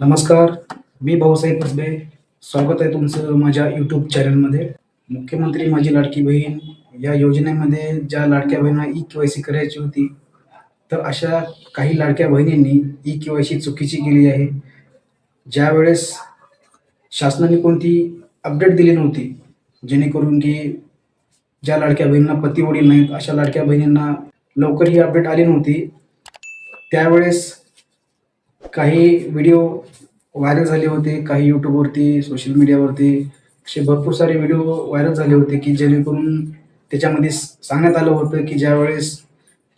नमस्कार मी भाऊसाहेब कसबे. स्वागत आहे तुमचं माझ्या यूट्यूब चॅनलमध्ये मुख्यमंत्री माझी लाडकी बहीण या योजनेमध्ये ज्या लाडक्या बहिणींना ई के वाय सी करायची होती तर अशा काही लाडक्या बहिणींनी ई के वाय सी चुकीची केली आहे. ज्यावेळेस शासनाने कोणती अपडेट दिली नव्हती जेणेकरून की ज्या लाडक्या बहिणींना पती वडील नाहीत अशा लाडक्या बहिणींना लवकर ही अपडेट आली नव्हती त्यावेळेस काही व्हिडिओ व्हायरल झाले होते काही यूट्यूबवरती सोशल मीडियावरती असे भरपूर सारे व्हिडिओ व्हायरल झाले होते की जेणेकरून त्याच्यामध्ये सांगण्यात आलं होतं की ज्यावेळेस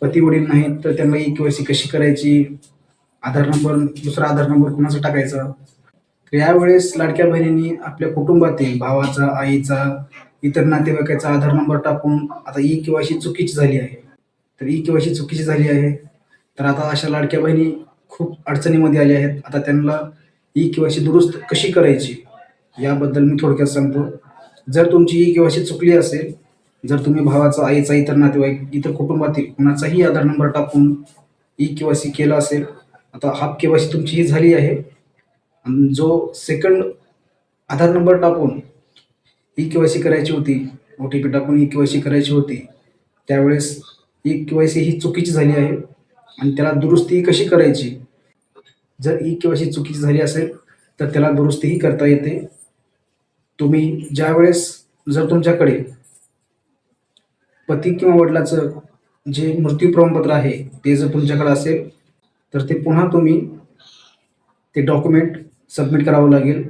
पती वडील नाहीत तर त्यांना ई के कशी करायची? आधार नंबर दुसरा आधार नंबर कुणाचा टाकायचा? तर यावेळेस लाडक्या बहिणींनी आपल्या कुटुंबातील भावाचा आईचा इतर नातेवाईकाचा आधार नंबर टाकून आता ई के चुकीची झाली आहे. तर ई के चुकीची झाली आहे. तर आता अशा लाडक्या बहिणी खूप अडचणीमध्ये आले आहेत. आता त्यांना ई के दुरुस्त कशी करायची याबद्दल मी थोडक्यात सांगतो. जर तुमची ई केवायसी चुकली असेल जर तुम्ही भावाचा आईचा इतर नातेवाईक इतर कुटुंबातील कुणाचाही आधार नंबर टाकून ई के केला असेल आता हाफ के तुमची ही झाली आहे. आणि जो सेकंड आधार नंबर टाकून ई के करायची होती ओ टी पी टाकून ई के करायची होती त्यावेळेस ई के ही चुकीची झाली आहे. आणि त्याला दुरुस्ती कशी करायची? जर ई के चुकीची झाली असेल तर त्याला दुरुस्तीही करता येते. तुम्ही ज्यावेळेस जर तुमच्याकडे पती किंवा वडिलाचं जे मृत्यू प्रमाणपत्र आहे ते जर तुमच्याकडे असेल तर ते पुन्हा तुम्ही ते डॉक्युमेंट सबमिट करावं लागेल.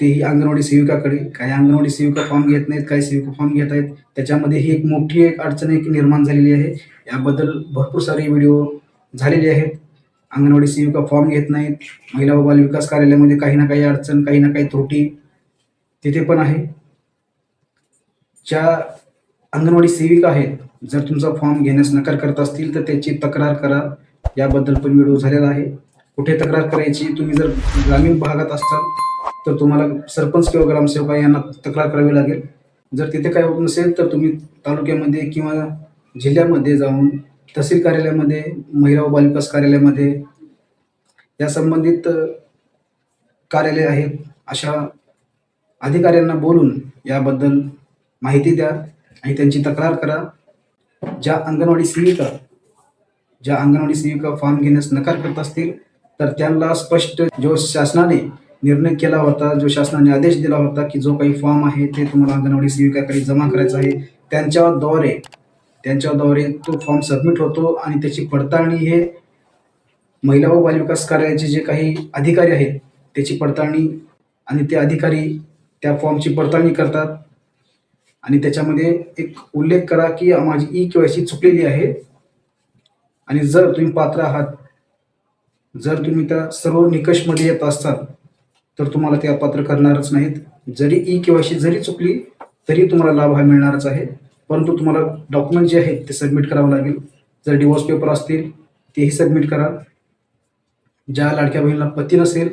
तेही अंगणवाडी सेविकाकडे काही अंगणवाडी सेविका फॉर्म घेत नाहीत काही सेविका फॉर्म घेत आहेत. त्याच्यामध्ये ही एक मोठी एक अडचण एक निर्माण झालेली आहे. याबद्दल भरपूर सारे व्हिडिओ झालेली आहेत. अंगणवाडी सेविका फॉर्म घेत नाहीत. महिला व बाल विकास कार्यालयामध्ये काही ना काही अडचण काही ना काही त्रुटी तिथे पण आहे. ज्या अंगणवाडी सेविका आहेत जर तुमचा फॉर्म घेण्यास नकार करत असतील तर त्याची तक्रार करा. याबद्दल पण व्हिडिओ झालेला आहे. कुठे तक्रार करायची तुम्ही जर ग्रामीण भागात असाल तर तुम्हाला सरपंच किंवा ग्रामसेवका यांना तक्रार करावी लागेल. जर तिथे काय होत नसेल तर तुम्ही तालुक्यामध्ये किंवा जिल्ह्यामध्ये जाऊन तहसील कार्यालयामध्ये महिला व बालविकास कार्यालयामध्ये या संबंधित कार्यालय आहेत अशा अधिकाऱ्यांना बोलून याबद्दल माहिती द्या आणि त्यांची तक्रार करा. ज्या अंगणवाडी सेविका ज्या अंगणवाडी सेविका फॉर्म घेण्यास नकार करत असतील तर त्यांना स्पष्ट जो शासनाने निर्णय केला होता जो शासनाने आदेश दिला होता की जो काही फॉर्म आहे ते तुम्हाला अंगणवाडी सेविकाकडे जमा करायचा आहे त्यांच्याद्वारे त्यांच्याद्वारे तो फॉर्म सबमिट होतो आणि त्याची पडताळणी हे महिला व बालविकास कार्यालयाचे जे काही अधिकारी आहेत त्याची पडताळणी आणि ते अधिकारी त्या फॉर्मची पडताळणी करतात. आणि त्याच्यामध्ये एक उल्लेख करा की माझी ई के चुकलेली आहे. आणि जर तुम्ही पात्र आहात जर तुम्ही त्या सर्व निकषमध्ये येत असाल तर तुम्हाला ते पात्र करणारच नाहीत. जरी ई के जरी चुकली तरी तुम्हाला लाभ हा मिळणारच आहे. परंतु तुम्हाला डॉक्युमेंट जे आहेत ते सबमिट करावं लागेल. जर डिवोर्स पेपर असतील तेही सबमिट करा. ज्या लाडक्या बहिणीला पती नसेल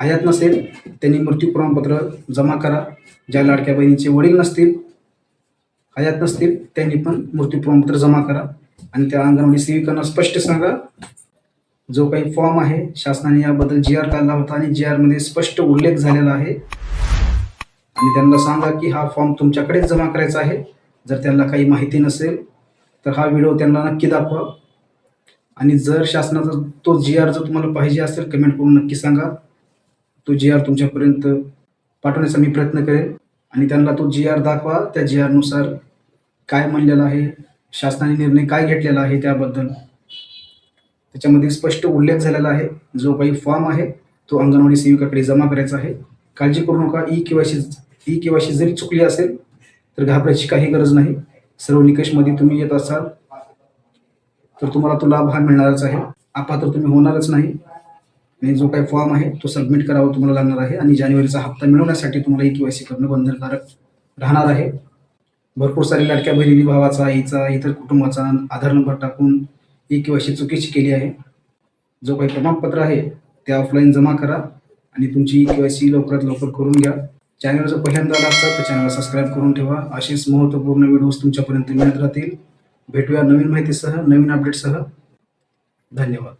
हयात नसेल त्यांनी मृत्यू प्रमाणपत्र जमा करा. ज्या लाडक्या बहिणीचे वडील नसतील हयात नसतील त्यांनी पण मृत्यू प्रमाणपत्र जमा करा. आणि त्या अंगणवाडी सेविकांना स्पष्ट सांगा. जो काही फॉर्म आहे शासनाने याबद्दल जी आर काढला होता आणि जी आरमध्ये स्पष्ट उल्लेख झालेला आहे. आणि त्यांना सांगा की हा फॉर्म तुमच्याकडेच जमा करायचा आहे. जर त्यांना काही माहिती नसेल तर हा व्हिडिओ त्यांना नक्की दाखवा. आणि जर शासनाचा तो जी आर जर तुम्हाला पाहिजे असेल कमेंट करून नक्की सांगा. तो जी आर तुमच्यापर्यंत पाठवण्याचा मी प्रयत्न करेन. आणि त्यांना तो जी आर दाखवा त्या जी आरनुसार काय म्हणलेलं आहे शासनाने निर्णय काय घेतलेला आहे त्याबद्दल. त्याच्यामध्ये स्पष्ट उल्लेख झालेला आहे. जो काही फॉर्म आहे तो अंगणवाडी सेविकाकडे जमा करायचा आहे. काळजी करू नका. ई केवायसी ई केवायसी जरी चुकली असेल तर घाबरायची काही गरज नाही. सर्व निकषमध्ये तुम्ही येत असाल तर तुम्हाला तो लाभ हा मिळणारच आहे. अपात्र तुम्ही होणारच नाही. आणि जो काही फॉर्म आहे तो सबमिट करावा तुम्हाला लागणार आहे. आणि जानेवारीचा हप्ता मिळवण्यासाठी तुम्हाला ई केवायसी करणं बंधनकारक राहणार आहे. भरपूर सारे लाडक्या बहिणी भावाचा आईचा इतर कुटुंबाचा आधार नंबर टाकून ई सी चुकीची केली आहे. जो काही प्रमाणपत्र आहे ते ऑफलाईन जमा करा आणि तुमची ई सी लवकरात लवकर करून घ्या. चॅनल जर पहिल्यांदा आला असाल तर चॅनलला सबस्क्राईब करून ठेवा. असेच महत्त्वपूर्ण व्हिडिओज तुमच्यापर्यंत मिळत राहतील. भेटूया नवीन माहितीसह नवीन अपडेटसह धन्यवाद.